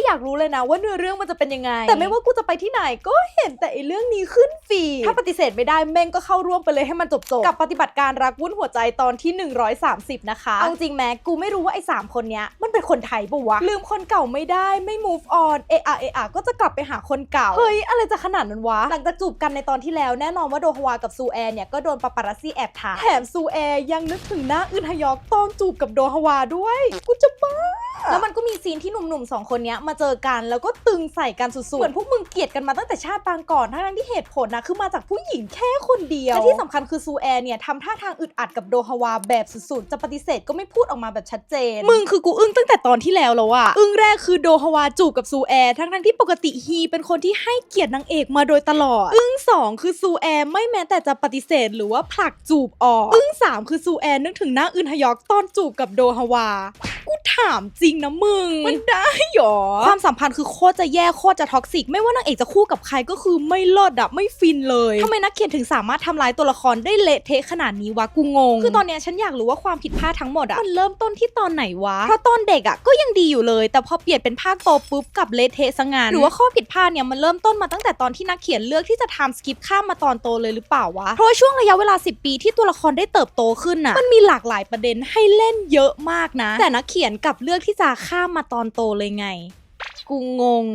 ได้อยากรู้เลยนะว่าเนื้อเรื่องมันจะเป็นยังไง แต่ไม่ว่ากูจะไปที่ไหนก็เห็นแต่ไอเรื่องนี้ขึ้นฟีดถ้าปฏิเสธไม่ได้แม่งก็เข้าร่วมไปเลยให้มันจบๆกับปฏิบัติการรักวุ่นหัวใจตอนที่ 130 นะคะเอาจริงแม้กูไม่รู้ว่าไอ้สามคนเนี้ยมันเป็นคนไทยปะวะลืมคนเก่าไม่ได้ไม่ move on เอะอะเอะอะก็จะกลับไปหาคนเก่าเฮ้ยอะไรจะขนาดนั้นวะหลังจากจูบกันในตอนที่แล้วแน่นอนว่าโดฮวากับซูแอร์เนี่ยก็โดนปาปารัสซี่แอบถ่ายแถมซูแอร์ยังนึกถึงหน้าอึนฮยอกตอนจูบกับโดฮวาด้วยกูจะบ้าแล้วมันก็มีซีนที่หนุ่มๆสองคนเนี้ยมาเจอกันแล้วก็ตึงใส่กันสุดๆ เหมือนพวกมึงเกลียดกันมาตั้งแต่ชาติปางก่อนทั้งๆที่เหตุผลนะคือมาจากผู้หญิงแค่คนเดียวและที่สำคัญคือซูแอร์เนี่ยทำท่าทางอึดอัดกับโดฮาวาแบบสุดๆ จะปฏิเสธก็ไม่พูดออกมาแบบชัดเจน มึงคือกูอึ้งตั้งแต่ตอนที่แล้วแล้วอะอึ้งแรกคือโดฮาวาจูบกับซูแอร์ทั้งๆที่ปกติฮีเป็นคนที่ให้เกียรตินางเอกมาโดยตลอด อึ้งสองคือซูแอร์ไม่แม้แต่จะปฏิเสธหรือว่าผลักจูบออก อึ้งสามคือซูแอร์นึกถึงหน้าอึนฮยอกตอนจูบกับโดฮาวา กูถามจริงนะมึง มันได้หรอความสัมพันธ์คือโคตรจะแย่โคตรจะท็อกซิก ไม่ว่านางเอกจะคู่กับใครก็คือไม่เลิศอะไม่ฟินเลยทำไมนักเขียนถึงสามารถทำลายตัวละครได้เละเทะขนาดนี้วะกูงง คือตอนเนี้ยฉันอยากรู้ว่าความผิดพลาดทั้งหมดอะมันเริ่มต้นที่ตอนไหนวะ เพราะตอนเด็กอะก็ยังดีอยู่เลย แต่พอเปลี่ยนเป็นภาคโตปุ๊บกับเละเทะซะงาน หรือว่าข้อผิดพลาดเนี่ยมันเริ่มต้นมาตั้งแต่ตอนที่นักเขียนเลือกที่จะทำสกิปข้ามมาตอนโตเลยหรือเปล่าวะ เพราะว่าช่วงระยะเวลา 10 ปีที่ตัวละครได้เติบโตขึ้นน่ะมันมีหลากหลายประเด็นให้เล่นเยอะมากนะ แต่นักเขียนกลับเลือกที่จะข้ามมาตอนโตเลยไง กูงง